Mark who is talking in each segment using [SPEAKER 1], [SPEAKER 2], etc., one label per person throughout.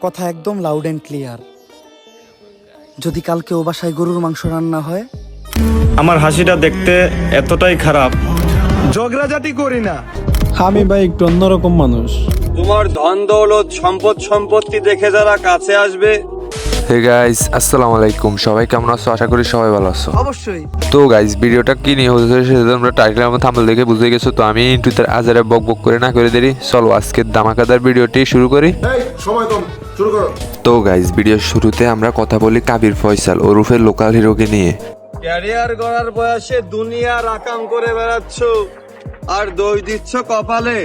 [SPEAKER 1] কথা একদম loud and clear যদি কালকে ও বাসায় গরুর মাংস রান্না হয়?
[SPEAKER 2] আমার হাসিটা দেখতে এতটাই খারাপ।
[SPEAKER 3] ঝগড়াঝাটি করি না।
[SPEAKER 4] আমি ভাই একটু অন্যরকম মানুষ।
[SPEAKER 3] তোমার ধন দৌলত সম্পদ সম্পত্তি দেখে যারা কাছে আসবে
[SPEAKER 5] হে গাইস আসসালামু আলাইকুম। সবাই কেমন আছো? আশা করি সবাই ভালো আছো।
[SPEAKER 1] অবশ্যই।
[SPEAKER 5] তো গাইস ভিডিওটা কি নিয়ে হতে সেটা তোমরা টাইটেল এবং থাম্বনেল দেখে বুঝে গেছো। তো আমি তার আজারে বক বক করে না করে দেরি। চলো আজকের দামাকাদার ভিডিওটি শুরু করি।
[SPEAKER 6] এই সময় কম। শুরু করো।
[SPEAKER 5] তো গাইস ভিডিওর শুরুতে আমরা কথা বলি কাবির ফয়সাল ওরফে লোকাল হিরোকে নিয়ে।
[SPEAKER 3] ক্যারিয়ার গড়ার বয়সে দুনিয়ার আকাম করে বেড়াচ্ছ। আর দই দিচ্ছ কপালে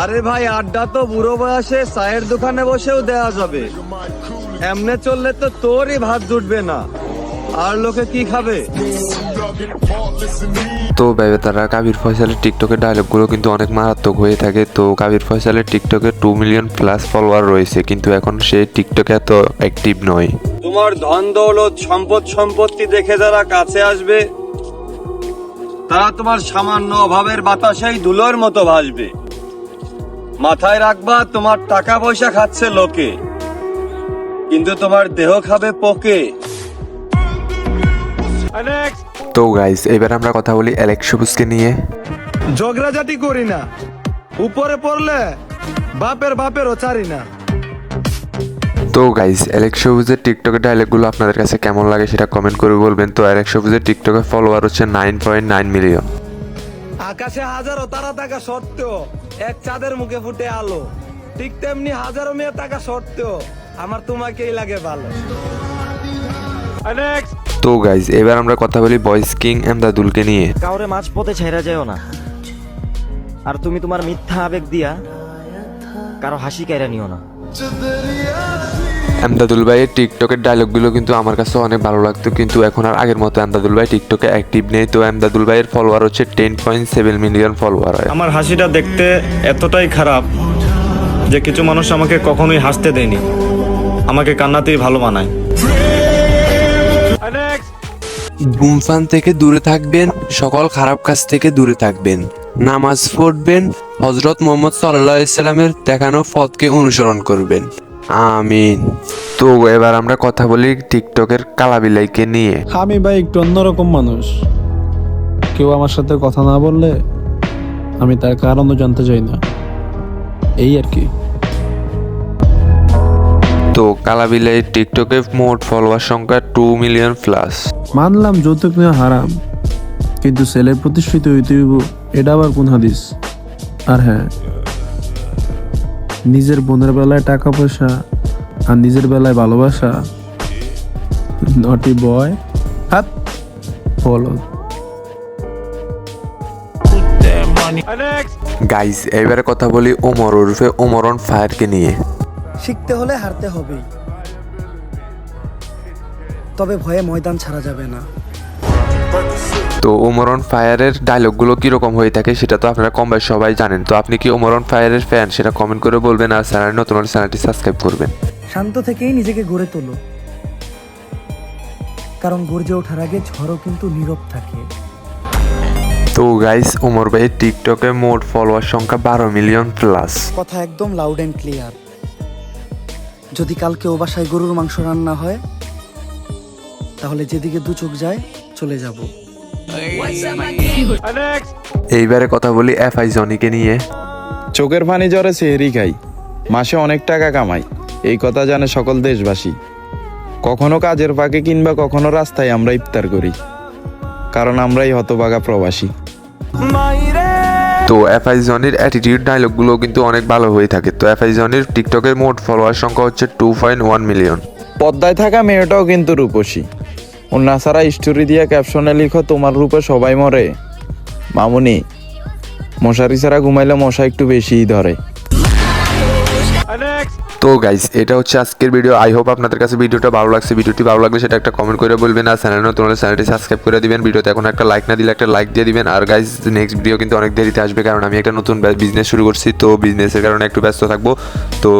[SPEAKER 3] আরে ভাই আড্ডা তো বুড়ো বয়সে চায়ের দোকানে বসেও দেওয়া যাবে। এমনে চললে তো তোরই ভাত জুটবে না। আর লোকে কি খাবে?
[SPEAKER 5] তো ভেবে তারা কাবির ফয়সালের টিকটকের ডায়লগগুলো কিন্তু অনেক মারাত্মক হয়ে থাকে। তো কাবির ফয়সালের টিকটকে টু মিলিয়ন প্লাস ফলোয়ার রয়েছে কিন্তু এখন সে টিকটকে এত অ্যাক্টিভ নয়।
[SPEAKER 3] তোমার ধন দৌলত সম্পদ সম্পত্তি দেখে যারা কাছে আসবে তারা তোমার সামান্য অভাবের বাতাসেই ধুলোর মতো ভাসবে। মাথায় রাখবা তোমার টাকা পয়সা খাচ্ছে লোকে। কিন্তু তোমার দেহ খাবে পোকে।
[SPEAKER 5] তো গাইস এবার আমরা কথা বলি অ্যালেক্স সবুজকে নিয়ে।
[SPEAKER 3] ঝগড়াঝাটি করি না। উপরে পড়লে বাপের বাপেরও চারি না।
[SPEAKER 5] তো গাইস অ্যালেক্স সবুজের টিকটকের ডায়লগগুলো আপনাদের কাছে কেমন লাগে সেটা কমেন্ট করে বলবেন। তো অ্যালেক্স সবুজের টিকটকের ফলোয়ার হচ্ছে নাইন পয়েন্ট নাইন মিলিয়ন
[SPEAKER 3] আকাশে হাজারো তারা থাকা সত্ত্বেও এক চাঁদের মুখে ফুটে আলো। ঠিক তেমনি হাজারো মেয়ে থাকা সত্ত্বেও আমার তোমাকেই লাগে ভালো।
[SPEAKER 5] তো গাইস এবার আমরা কথা বলি বয়েস কিং এমদাদুলকে নিয়ে।
[SPEAKER 7] কাউরে মাঝ পথে ছেড়া যায়ও না। আর তুমি তোমার মিথ্যা আবেগ দিয়া কারও হাসি কাইরা নিও না।
[SPEAKER 5] এমদাদুল ভাইয়ের টিকটকের ডায়লগগুলো কিন্তু আমার কাছে অনেক ভালো লাগতো কিন্তু এখন আর আগের মতো এমদাদুল ভাই টিকটকে অ্যাক্টিভ নেই। তো এমদাদুল ভাইয়ের ফলোয়ার হচ্ছে ten point seven million follower হয়
[SPEAKER 2] আমার হাসিটা দেখতে এতটাই খারাপ যে কিছু মানুষ আমাকে কখনোই হাসতে দেয়নি। আমাকে কান্নাতেই ভালো মানায়।
[SPEAKER 5] ধূমপান থেকে দূরে থাকবেন সকল খারাপ কাজ থেকে দূরে থাকবেন। নামাজ পড়বেন হজরত মোহাম্মদ সাল্লাহ ইসলামের দেখানো পথকে অনুসরণ করবেন। আমিন। তো এবার আমরা কথা বলি টিকটকের কালাবিলাইকে নিয়ে।
[SPEAKER 4] আমি ভাই একটু অন্যরকম মানুষ। কেউ আমার সাথে কথা না বললে আমি তার কারণও জানতে চাই না। এই আর কি।
[SPEAKER 5] তো কালাবিলাই টিকটকে মোট ফলোয়ার সংখ্যা টু মিলিয়ন প্লাস
[SPEAKER 4] মানলাম যৌতুক নেওয়া হারাম কিন্তু ছেলের প্রতিষ্ঠিত হইতে হইব এটা আবার কোন হাদিস? আর হ্যাঁ নিজের বোনের বেলায় টাকা পয়সা আর নিজের বেলায় ভালোবাসা নটি বয় হাত বলো
[SPEAKER 5] গাইস এবারে কথা বলি ওমর ওরফে ওমরন ফায়ারকে নিয়ে।
[SPEAKER 1] শিখতে হলে হারতে হবেই। তবে ভয়ে ময়দান ছাড়া যাবে না।
[SPEAKER 5] তো ওমরন ফায়ারের ডায়লগগুলো কীরকম হয়ে থাকে সেটা তো আপনারা কম বেশ সবাই জানেন। তো আপনি কি ওমরন ফায়ারের ফ্যান সেটা কমেন্ট করে বলবেন আর চ্যানেল নতুন চ্যানেলটি সাবস্ক্রাইব করবেন।
[SPEAKER 1] শান্ত থেকেই নিজেকে গড়ে তোলো। কারণ গর্জে ওঠার আগে ঝড়ও কিন্তু নীরব থাকে।
[SPEAKER 5] তো গাইস ওমর ভাইয়ের টিকটকে মোট ফলোয়ার সংখ্যা বারো মিলিয়ন প্লাস
[SPEAKER 1] কথা একদম লাউড অ্যান্ড ক্লিয়ার যদি কালকে ও বাসায় গরুর মাংস রান্না হয় তাহলে যেদিকে দু চোখ যায় চলে যাব।
[SPEAKER 5] এইবারে কথা বলি এফ আই জনিকে নিয়ে।
[SPEAKER 8] চোখের পানি জ্বরে সেহেরি খাই। মাসে অনেক টাকা কামাই। এই কথা জানে সকল দেশবাসী। কখনো কাজের ফাঁকে কিংবা কখনো রাস্তায় আমরা ইফতার করি। কারণ আমরাই হতবাগা প্রবাসী।
[SPEAKER 5] তো এফ আই জনির অ্যাটিটিউড ডায়লগগুলো কিন্তু অনেক ভালো হয়ে থাকে। তো এফ আই জনির টিকটকের মোট ফলোয়ার সংখ্যা হচ্ছে টু পয়েন্ট ওয়ান মিলিয়ন
[SPEAKER 8] পদ্মায় থাকা মেয়েটাও কিন্তু রূপসী। অন্য ছাড়া স্টোরি দিয়ে ক্যাপশনে লিখো, তোমার রূপে সবাই মরে। মামুনি, মশারি ছাড়া ঘুমাইলে মশা একটু বেশিই ধরে।
[SPEAKER 5] তো গাইস এটা হচ্ছে আজকের ভিডিও আই হোপ আপনাদের কাছে ভিডিওটা ভালো লাগছে। ভিডিওটি ভালো লাগলে সেটা একটা কমেন্ট করে বলবেন। আর চ্যানেল নতুন হলে চ্যানেলটি সাবস্ক্রাইব করে দিবেন। ভিডিওতে এখন একটা লাইক না দিলে একটা লাইক দিয়ে দিবেন। আর গাইস নেক্সট ভিডিও কিন্তু অনেক দেরিতে আসবে কারণ আমি একটা নতুন বিজনেস শুরু করছি। তো বিজনেসের কারণে একটু ব্যস্ত থাকব। তো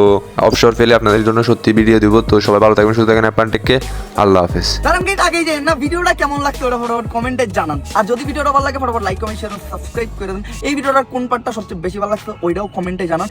[SPEAKER 5] অবসর পেলে আপনাদের জন্য সত্যি ভিডিও দিব। তো সবাই ভালো থাকবেন, সুস্থ থাকেন আপনার টেককে আল্লাহ হাফেজ।
[SPEAKER 1] কারণ আগেই ভিডিওটা কেমন লাগছে ওটা ফটোফট কমেন্টে জানান। আর যদি ভিডিওটা ভালো লাগে, ফটোফট লাইক কমেন্ট শেয়ার সাবস্ক্রাইব করে দেন। এই ভিডিওটার কোন পার্টটা সবচেয়ে বেশি ভালো লাগছে, ওইটাও কমেন্টে জানান।